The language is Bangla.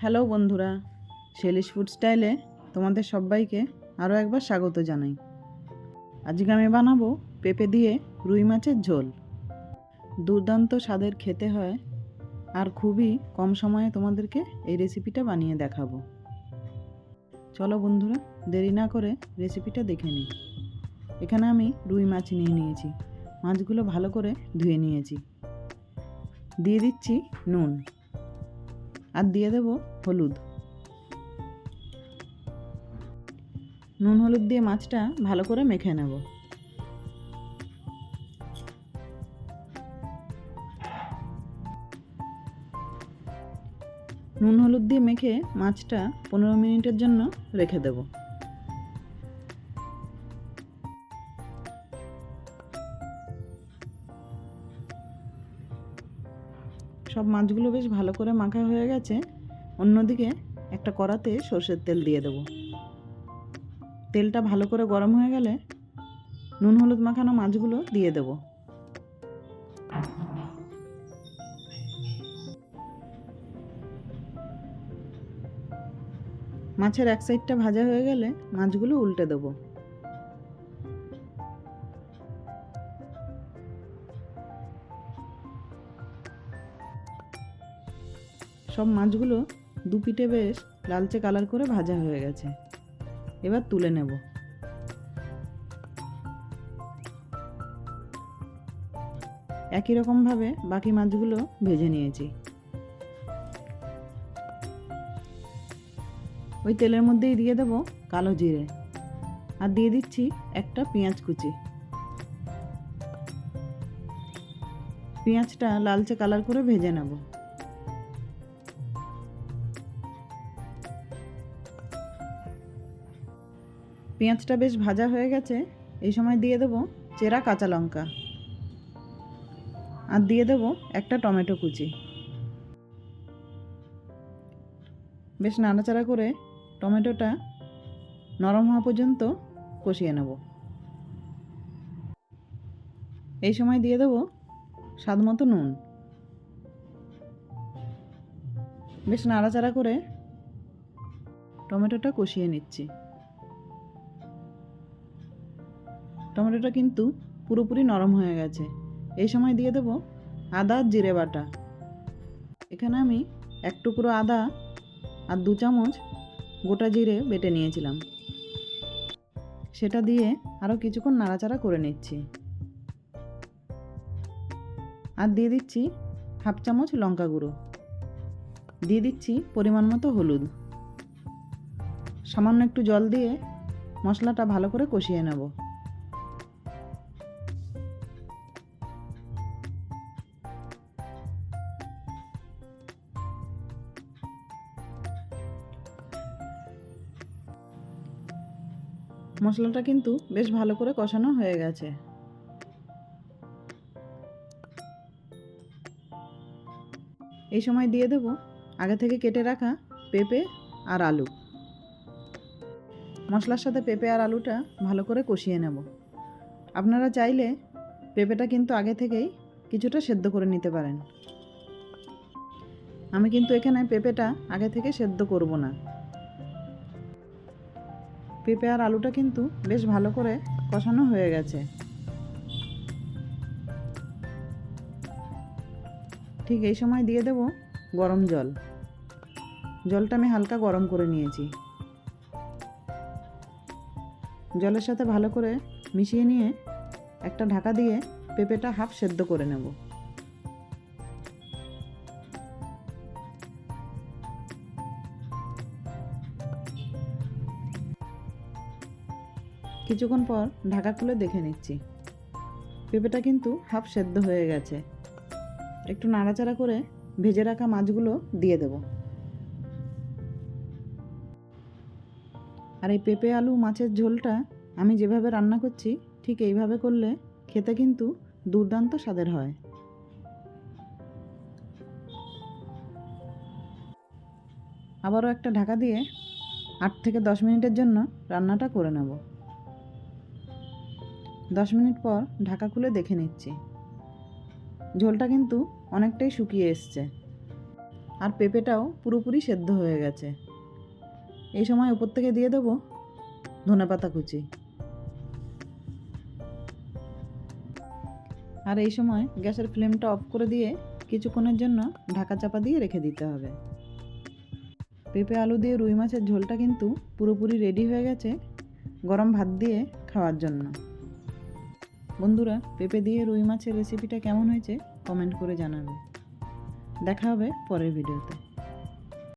হ্যালো বন্ধুরা শেলিশ ফুড স্টাইলে তোমাদের সবাইকে আরও একবার স্বাগত জানাই। আজকে আমি বানাবো পেঁপে দিয়ে রুই মাছের ঝোল। দুর্দান্ত স্বাদের খেতে হয় আর খুবই কম সময়ে তোমাদেরকে এই রেসিপিটা বানিয়ে দেখাবো। চলো বন্ধুরা, দেরি না করে রেসিপিটা দেখে নিই। এখানে আমি রুই মাছ নিয়ে নিয়েছি, মাছগুলো ভালো করে ধুয়ে নিয়েছি। দিয়ে দিচ্ছি নুন। আর দিয়ে দেব হলুদ। নুন হলুদ দিয়ে মাছটা ভালো করে মেখে নেব। নুন হলুদ দিয়ে মেখে মাছটা পনেরো মিনিটের জন্য রেখে দেব। সব মাছগুলো বেশ ভালো করে মাখা হয়ে গেছে। অন্যদিকে একটা কড়াতে সর্ষের তেল দিয়ে দেব। তেলটা ভালো করে গরম হয়ে গেলে নুন হলুদ মাখানো মাছগুলো দিয়ে দেব। মাছের এক সাইডটা ভাজা হয়ে গেলে মাছগুলো উল্টে দেবো। সব মাছগুলো দু পিঠে বেশ লালচে কালার করে ভাজা হয়ে গেছে। এবার তুলে নেব। একই রকমভাবে বাকি মাছগুলো ভেজে নিয়েছি। ওই তেলের মধ্যেই দিয়ে দেবো কালো জিরে। আর দিয়ে দিচ্ছি একটা পেঁয়াজ কুচি। পেঁয়াজটা লালচে কালার করে ভেজে নেব। পেঁয়াজটা বেশ ভাজা হয়ে গেছে, এই সময় দিয়ে দেবো চেরা কাঁচা লঙ্কা। আর দিয়ে দেবো একটা টমেটো কুচি। বেশ নাড়াচাড়া করে টমেটোটা নরম হওয়া পর্যন্ত কষিয়ে নেব। এই সময় দিয়ে দেবো স্বাদ মতো নুন। বেশ নাড়াচাড়া করে টমেটোটা কষিয়ে নিচ্ছি। টমেটোটা কিন্তু পুরোপুরি নরম হয়ে গেছে। এই সময় দিয়ে দেবো আদা জিরে বাটা। এখানে আমি এক টুকরো আদা আর দু চামচ গোটা জিরে বেটে নিয়েছিলাম। সেটা দিয়ে আরও কিছুক্ষণ নাড়াচাড়া করে নিচ্ছি। আর দিয়ে দিচ্ছি হাফ চামচ লঙ্কা গুঁড়ো। দিয়ে দিচ্ছি পরিমাণ মতো হলুদ। সামান্য একটু জল দিয়ে মশলাটা ভালো করে কষিয়ে নেব। মশলাটা কিন্তু বেশ ভালো করে কষানো হয়ে গেছে। এই সময় দিয়ে দেব আগে থেকে কেটে রাখা পেঁপে আর আলু। মশলার সাথে পেঁপে আর আলুটা ভালো করে কষিয়ে নেব। আপনারা চাইলে পেঁপেটা কিন্তু আগে থেকেই কিছুটা সেদ্ধ করে নিতে পারেন। আমি কিন্তু এখানে পেঁপেটা আগে থেকে সেদ্ধ করব না। পেঁপে আর আলুটা কিন্তু বেশ ভালো করে কষানো হয়ে গেছে। ঠিক এই সময় দিয়ে দেব গরম জল। জলটা আমি হালকা গরম করে নিয়েছি। জলের সাথে ভালো করে মিশিয়ে নিয়ে একটা ঢাকা দিয়ে পেঁপেটা হাফ সেদ্ধ করে নেব। কিছুক্ষণ পর ঢাকা খুলে দেখে নিচ্ছি। পেঁপেটা কিন্তু হাফ সেদ্ধ হয়ে গেছে। একটু নাড়াচাড়া করে ভেজে রাখা মাছগুলো দিয়ে দেব। আর এই পেঁপে আলু মাছের ঝোলটা আমি যেভাবে রান্না করছি, ঠিক এইভাবে করলে খেতে কিন্তু দুর্দান্ত স্বাদের হয়। আবারও একটা ঢাকা দিয়ে আট থেকে দশ মিনিটের জন্য রান্নাটা করে নেব। দশ মিনিট পর ঢাকা খুলে দেখে নিচ্ছি। ঝোলটা কিন্তু অনেকটাই শুকিয়ে এসছে। আর পেঁপেটাও পুরোপুরি সেদ্ধ হয়ে গেছে। এই সময় উপর থেকে দিয়ে দেবো ধনেপাতা কুচি। আর এই সময় গ্যাসের ফ্লেমটা অফ করে দিয়ে কিছুক্ষণের জন্য ঢাকা চাপা দিয়ে রেখে দিতে হবে। পেঁপে, আলু দিয়ে রুই মাছের ঝোলটা কিন্তু পুরোপুরি রেডি হয়ে গেছে গরম ভাত দিয়ে খাওয়ার জন্য। বন্ধুরা, পেঁপে দিয়ে রুই মাছের রেসিপিটা কেমন হয়েছে? কমেন্ট করে জানাবে। দেখা হবে পরের ভিডিওতে